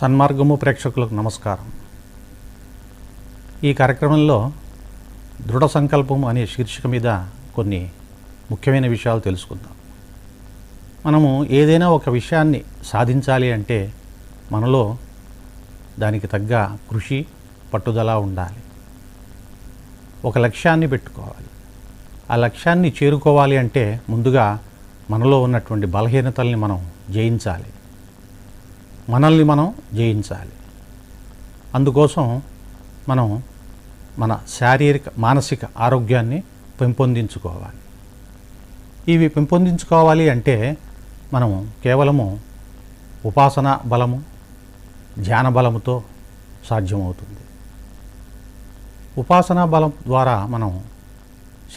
సన్మార్గము ప్రేక్షకులకు నమస్కారం. ఈ కార్యక్రమంలో దృఢ సంకల్పం అనే శీర్షిక మీద కొన్ని ముఖ్యమైన విషయాలు తెలుసుకుందాం. మనము ఏదైనా ఒక విషయాన్ని సాధించాలి అంటే మనలో దానికి తగ్గ కృషి పట్టుదల ఉండాలి. ఒక లక్ష్యాన్ని పెట్టుకోవాలి. ఆ లక్ష్యాన్ని చేరుకోవాలి అంటే ముందుగా మనలో ఉన్నటువంటి బలహీనతల్ని మనం జయించాలి. మనల్ని మనం జయించాలి. అందుకోసం మనం మన శారీరక మానసిక ఆరోగ్యాన్ని పెంపొందించుకోవాలి. ఇవి పెంపొందించుకోవాలి అంటే మనం కేవలము ఉపాసన బలము ధ్యాన బలముతో సాధ్యమవుతుంది. ఉపాసనా బలం ద్వారా మనం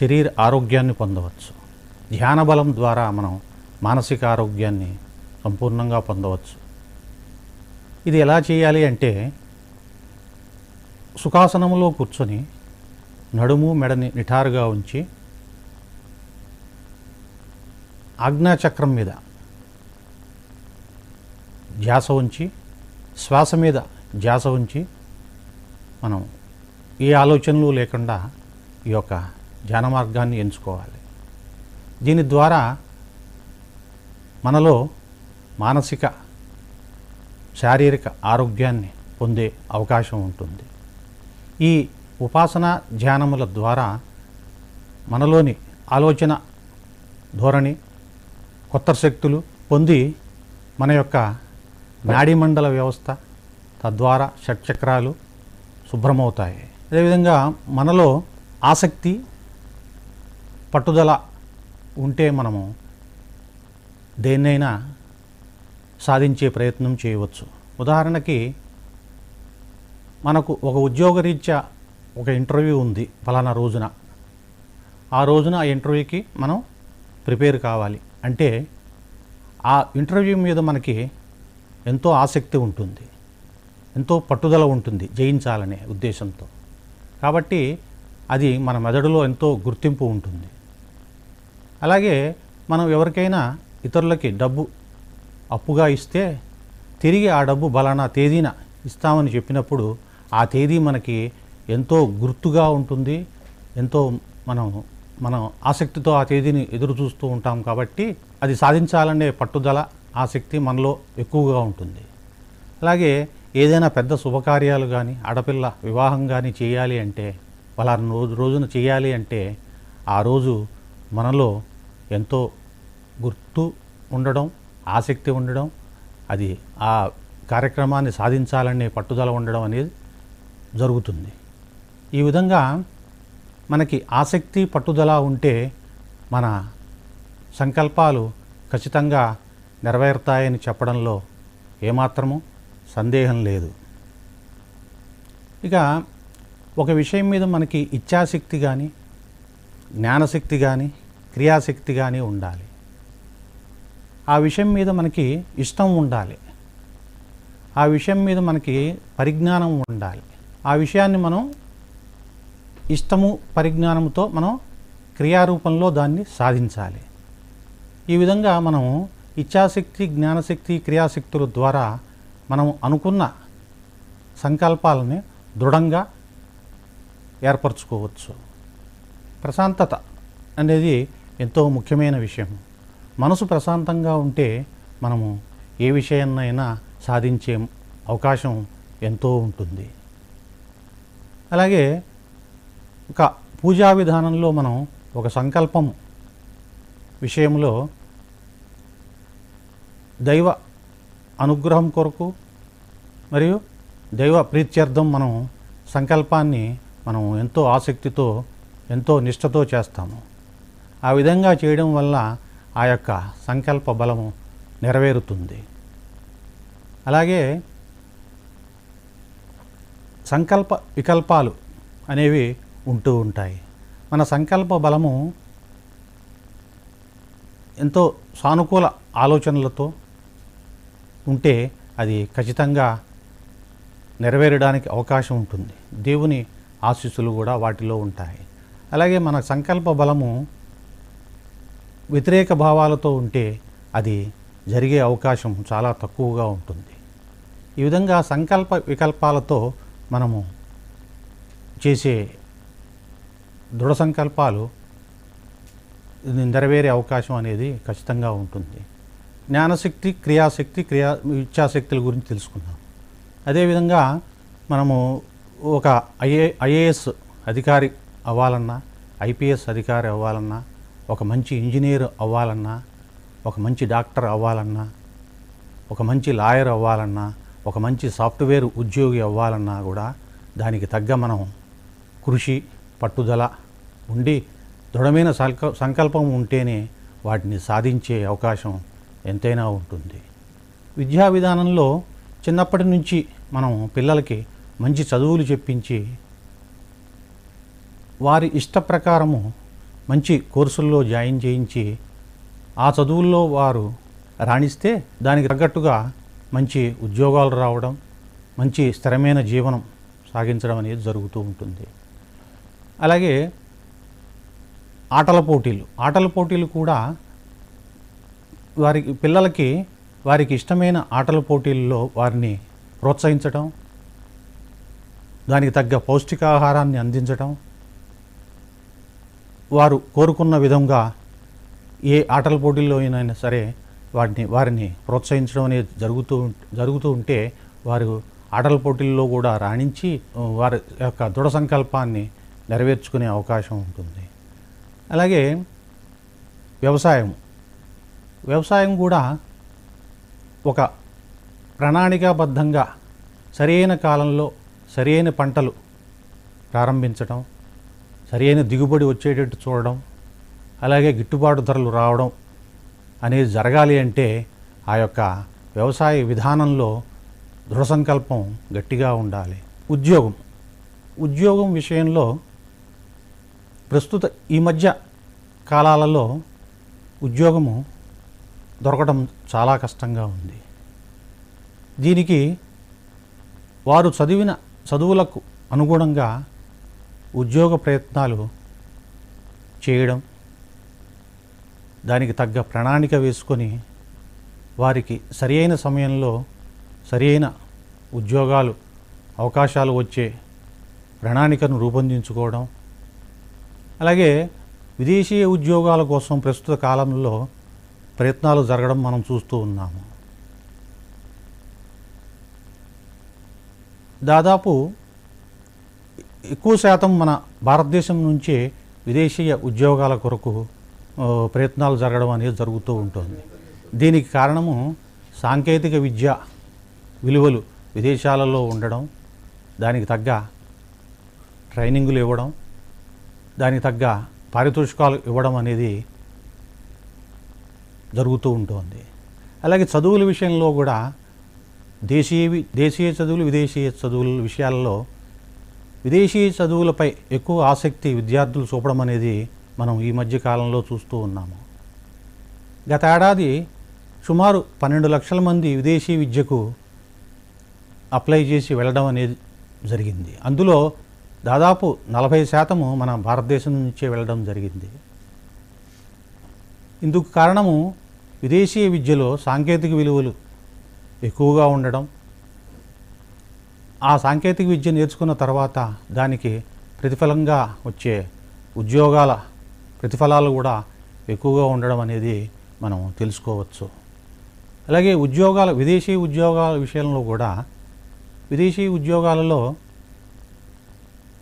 శరీర ఆరోగ్యాన్ని పొందవచ్చు. ధ్యాన బలం ద్వారా మనం మానసిక ఆరోగ్యాన్ని సంపూర్ణంగా పొందవచ్చు. ఇది ఎలా చేయాలి అంటే సుఖాసనములో కూర్చొని నడుము మెడని నిఠారుగా ఉంచి ఆజ్ఞాచక్రం మీద ధ్యాస ఉంచి శ్వాస మీద ధ్యాస ఉంచి మనం ఏ ఆలోచనలు లేకుండా ఈ యొక్క ధ్యాన మార్గాన్ని ఎంచుకోవాలి. దీని ద్వారా మనలో మానసిక శారీరక ఆరోగ్యాన్ని పొందే అవకాశం ఉంటుంది. ఈ ఉపాసన ధ్యానముల ద్వారా మనలోని ఆలోచన ధోరణి కొత్త శక్తులు పొంది మన యొక్క నాడీమండల వ్యవస్థ తద్వారా షట్చక్రాలు శుభ్రమవుతాయి. అదేవిధంగా మనలో ఆసక్తి పట్టుదల ఉంటే మనము దేన్నైనా సాధించే ప్రయత్నం చేయవచ్చు. ఉదాహరణకి మనకు ఒక ఉద్యోగరీత్యా ఒక ఇంటర్వ్యూ ఉంది ఫలానా రోజున. ఆ రోజున ఆ ఇంటర్వ్యూకి మనం ప్రిపేర్ కావాలి. అంటే ఆ ఇంటర్వ్యూ మీద మనకి ఎంతో ఆసక్తి ఉంటుంది. ఎంతో పట్టుదల ఉంటుంది జయించాలనే ఉద్దేశంతో. కాబట్టి అది మన మెదడులో ఎంతో గుర్తింపు ఉంటుంది. అలాగే మనం ఎవరికైనా ఇతరులకి డబ్బు అప్పుగా ఇస్తే తిరిగి ఆ డబ్బు బలానా తేదీన ఇస్తామని చెప్పినప్పుడు ఆ తేదీ మనకి ఎంతో గుర్తుగా ఉంటుంది ఎంతో మనం మనం ఆసక్తితో ఆ తేదీని ఎదురు చూస్తూ ఉంటాం కాబట్టి అది సాధించాలనే పట్టుదల ఆసక్తి మనలో ఎక్కువగా ఉంటుంది. అలాగే ఏదైనా పెద్ద శుభకార్యాలు కానీ ఆడపిల్ల వివాహం కానీ చేయాలి అంటే పలానా రోజు రోజున చేయాలి అంటే ఆ రోజు మనలో ఎంతో గుర్తు ఉండడం ఆసక్తి ఉండడం అది ఆ కార్యక్రమాన్ని సాధించాలనే పట్టుదల ఉండడం అనేది జరుగుతుంది. ఈ విధంగా మనకి ఆసక్తి పట్టుదల ఉంటే మన సంకల్పాలు ఖచ్చితంగా నెరవేరుతాయని చెప్పడంలో ఏమాత్రము సందేహం లేదు. ఇక ఒక విషయం మీద మనకి ఇచ్ఛాశక్తి కానీ జ్ఞానశక్తి కానీ క్రియాశక్తి కానీ ఉండాలి. ఆ విషయం మీద మనకి ఇష్టం ఉండాలి. ఆ విషయం మీద మనకి పరిజ్ఞానం ఉండాలి. ఆ విషయాన్ని మనం ఇష్టము పరిజ్ఞానంతో మనం క్రియారూపంలో దాన్ని సాధించాలి. ఈ విధంగా మనం ఇచ్ఛాశక్తి జ్ఞానశక్తి క్రియాశక్తుల ద్వారా మనం అనుకున్న సంకల్పాలని దృఢంగా ఏర్పరచుకోవచ్చు. ప్రశాంతత అనేది ఎంతో ముఖ్యమైన విషయం. మనసు ప్రశాంతంగా ఉంటే మనము ఏ విషయాన్నైనా సాధించే అవకాశం ఎంతో ఉంటుంది. అలాగే ఒక పూజా విధానంలో మనం ఒక సంకల్పం విషయంలో దైవ అనుగ్రహం కొరకు మరియు దైవ ప్రీత్యర్థం మనం సంకల్పాన్ని మనం ఎంతో ఆసక్తితో ఎంతో నిష్ఠతో చేస్తాము. ఆ విధంగా చేయడం వల్ల ఆ యొక్క సంకల్ప బలము నెరవేరుతుంది. అలాగే సంకల్ప వికల్పాలు అనేవి ఉంటూ ఉంటాయి. మన సంకల్ప బలము ఎంతో సానుకూల ఆలోచనలతో ఉంటే అది ఖచ్చితంగా నెరవేరడానికి అవకాశం ఉంటుంది. దేవుని ఆశీస్సులు కూడా వాటిలో ఉంటాయి. అలాగే మన సంకల్ప బలము వ్యతిరేక భావాలతో ఉంటే అది జరిగే అవకాశం చాలా తక్కువగా ఉంటుంది. ఈ విధంగా సంకల్ప వికల్పాలతో మనము చేసే దృఢ సంకల్పాలు నెరవేరే అవకాశం అనేది ఖచ్చితంగా ఉంటుంది. జ్ఞానశక్తి క్రియాశక్తి క్రియా ఇచ్ఛాశక్తుల గురించి తెలుసుకుందాం. అదేవిధంగా మనము ఒక ఐఏ ఐఏఎస్ అధికారి అవ్వాలన్నా ఐపీఎస్ అధికారి అవ్వాలన్నా ఒక మంచి ఇంజనీర్ అవ్వాలన్నా ఒక మంచి డాక్టర్ అవ్వాలన్నా ఒక మంచి లాయర్ అవ్వాలన్నా ఒక మంచి సాఫ్ట్వేర్ ఉద్యోగి అవ్వాలన్నా కూడా దానికి తగ్గ మనం కృషి పట్టుదల ఉండి దృఢమైన సంక సంకల్పం ఉంటేనే వాటిని సాధించే అవకాశం ఎంతైనా ఉంటుంది. విద్యా విధానంలో చిన్నప్పటి నుంచి మనం పిల్లలకి మంచి చదువులు చెప్పించి వారి ఇష్ట ప్రకారము మంచి కోర్సుల్లో జాయిన్ చేయించి ఆ చదువుల్లో వారు రాణిస్తే దానికి తగ్గట్టుగా మంచి ఉద్యోగాలు రావడం మంచి స్థిరమైన జీవనం సాగించడం అనేది జరుగుతూ ఉంటుంది. అలాగే ఆటల పోటీలు ఆటల పోటీలు కూడా వారికి పిల్లలకి వారికి ఇష్టమైన ఆటల పోటీల్లో వారిని ప్రోత్సహించడం దానికి తగ్గ పౌష్టికాహారాన్ని అందించడం వారు కోరుకున్న విధంగా ఏ ఆటల పోటీల్లో అయినా సరే వాటిని వారిని ప్రోత్సహించడం అనేది జరుగుతూ జరుగుతూ ఉంటే వారు ఆటల పోటీల్లో కూడా రాణించి వారి యొక్క దృఢ సంకల్పాన్ని నెరవేర్చుకునే అవకాశం ఉంటుంది. అలాగే వ్యవసాయం. వ్యవసాయం కూడా ఒక ప్రణాళికాబద్ధంగా సరైన కాలంలో సరైన పంటలు ప్రారంభించడం సరైన దిగుబడి వచ్చేటట్టు చూడడం అలాగే గిట్టుబాటు ధరలు రావడం అనేది జరగాలి అంటే ఆ యొక్క వ్యవసాయ విధానంలో దృఢ సంకల్పం గట్టిగా ఉండాలి. ఉద్యోగం. ఉద్యోగం విషయంలో ప్రస్తుత ఈ మధ్య కాలాలలో ఉద్యోగము దొరకడం చాలా కష్టంగా ఉంది. దీనికి వారు చదివిన చదువులకు అనుగుణంగా ఉద్యోగ ప్రయత్నాలు చేయడం దానికి తగ్గ ప్రణాళిక వేసుకొని వారికి సరియైన సమయంలో సరియైన ఉద్యోగాలు అవకాశాలు వచ్చే ప్రణాళికను రూపొందించుకోవడం అలాగే విదేశీయ ఉద్యోగాల కోసం ప్రస్తుత కాలంలో ప్రయత్నాలు జరగడం మనం చూస్తూ ఉన్నాము. దాదాపు ఎక్కువ శాతం మన భారతదేశం నుంచే విదేశీయ ఉద్యోగాల కొరకు ప్రయత్నాలు జరగడం అనేది జరుగుతూ ఉంటుంది. దీనికి కారణము సాంకేతిక విద్య విలువలు విదేశాలలో ఉండడం దానికి తగ్గ ట్రైనింగులు ఇవ్వడం దానికి తగ్గ పారితోషికాలు ఇవ్వడం అనేది జరుగుతూ ఉంటుంది. అలాగే చదువుల విషయంలో కూడా దేశీయ దేశీయ చదువులు విదేశీయ చదువుల విషయాల్లో విదేశీ చదువులపై ఎక్కువ ఆసక్తి విద్యార్థులు చూపడం అనేది మనం ఈ మధ్య కాలంలో చూస్తూ ఉన్నాము. గత ఏడాది సుమారు పన్నెండు లక్షల మంది విదేశీ విద్యకు అప్లై చేసి వెళ్ళడం అనేది జరిగింది. అందులో దాదాపు నలభై శాతము మన భారతదేశం నుంచే వెళ్ళడం జరిగింది. ఇందుకు కారణము విదేశీయ విద్యలో సాంకేతిక విలువలు ఎక్కువగా ఉండడం ఆ సాంకేతిక విద్య నేర్చుకున్న తర్వాత దానికి ప్రతిఫలంగా వచ్చే ఉద్యోగాల ప్రతిఫలాలు కూడా ఎక్కువగా ఉండడం అనేది మనం తెలుసుకోవచ్చు. అలాగే ఉద్యోగాల విదేశీ ఉద్యోగాల విషయంలో కూడా విదేశీ ఉద్యోగాలలో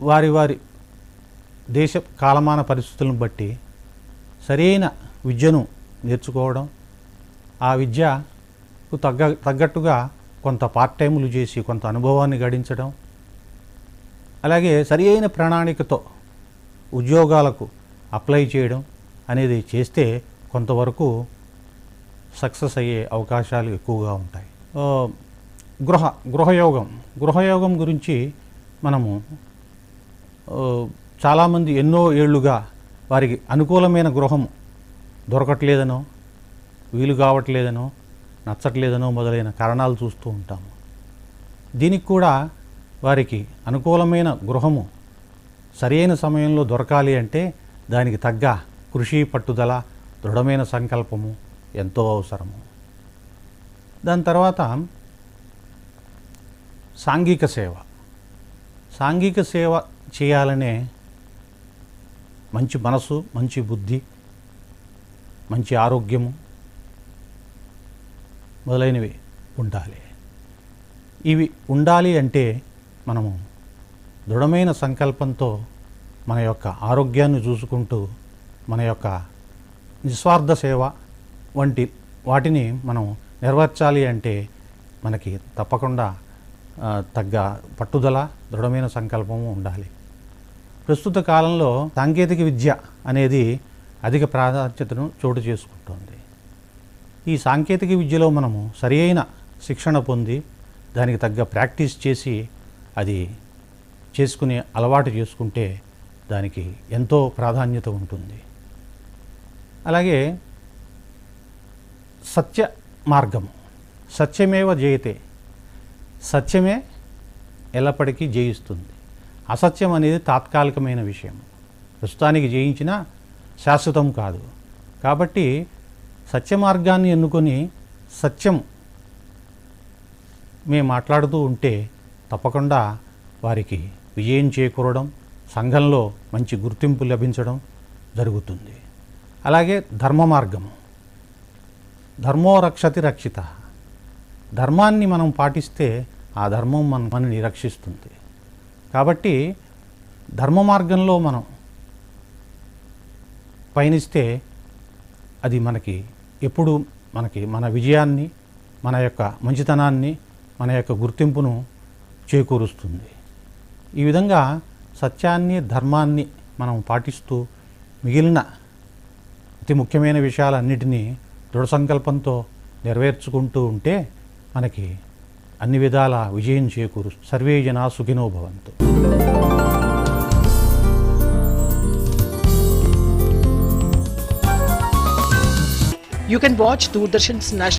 వారి వారి దేశ కాలమాన పరిస్థితులను బట్టి సరైన విద్యను నేర్చుకోవడం ఆ విద్యకు తగ్గ తగ్గట్టుగా కొంత పార్ట్ టైములు చేసి కొంత అనుభవాన్ని గడించడం. అలాగే సరి అయిన ప్రణాళికతో ఉద్యోగాలకు అప్లై చేయడం అనేది చేస్తే కొంతవరకు సక్సెస్ అయ్యే అవకాశాలు ఎక్కువగా ఉంటాయి. గృహ గృహయోగం. గృహయోగం గురించి మనము చాలామంది ఎన్నో ఏళ్ళుగా వారికి అనుకూలమైన గృహం దొరకట్లేదనో వీలు కావట్లేదనో నచ్చట్లేదనో మొదలైన కారణాలు చూస్తూ ఉంటాము. దీనికి కూడా వారికి అనుకూలమైన గృహము సరైన సమయంలో దొరకాలి అంటే దానికి తగ్గ కృషి పట్టుదల దృఢమైన సంకల్పము ఎంతో అవసరము. దాని తర్వాత సాంఘిక సేవ. సాంఘిక సేవ చేయాలనే మంచి మనసు మంచి బుద్ధి మంచి ఆరోగ్యము మొదలైనవి ఉండాలి. ఇవి ఉండాలి అంటే మనము దృఢమైన సంకల్పంతో మన యొక్క ఆరోగ్యాన్ని చూసుకుంటూ మన యొక్క నిస్వార్థ సేవ వంటి వాటిని మనం నెరవేర్చాలి అంటే మనకి తప్పకుండా తగ్గ పట్టుదల దృఢమైన సంకల్పము ఉండాలి. ప్రస్తుత కాలంలో సాంకేతిక విద్య అనేది అధిక ప్రాధాన్యతను చోటు చేసుకుంటోంది. ఈ సాంకేతిక విద్యలో మనము సరి అయిన శిక్షణ పొంది దానికి తగ్గ ప్రాక్టీస్ చేసి అది చేసుకునే అలవాటు చేసుకుంటే దానికి ఎంతో ప్రాధాన్యత ఉంటుంది. అలాగే సత్య మార్గము. సత్యమేవ జయతే. సత్యమే ఎల్లప్పటికీ జయిస్తుంది. అసత్యం అనేది తాత్కాలికమైన విషయం. ప్రస్తుతానికి జయించినా శాశ్వతం కాదు. కాబట్టి సత్య మార్గాన్ని ఎన్నుకొని సత్యం మేము మాట్లాడుతూ ఉంటే తప్పకుండా వారికి విజయం చేకూరడం సంఘంలో మంచి గుర్తింపు లభించడం జరుగుతుంది. అలాగే ధర్మ మార్గము ధర్మో రక్షతి. రక్షిత ధర్మాన్ని మనం పాటిస్తే ఆ ధర్మం మన మనని రక్షిస్తుంది కాబట్టి ధర్మ మార్గంలో మనం పయనిస్తే అది మనకి ఎప్పుడు మనకి మన విజయాన్ని మన యొక్క మంచితనాన్ని మన యొక్క గుర్తింపును చేకూరుస్తుంది. ఈ విధంగా సత్యాన్ని ధర్మాన్ని మనం పాటిస్తూ మిగిలిన అతి ముఖ్యమైన విషయాలన్నిటినీ దృఢ సంకల్పంతో నెరవేర్చుకుంటూ ఉంటే మనకి అన్ని విధాల విజయం చేకూరు సర్వే జనా సుఖినో భవంతు. You can watch Doordarshan's national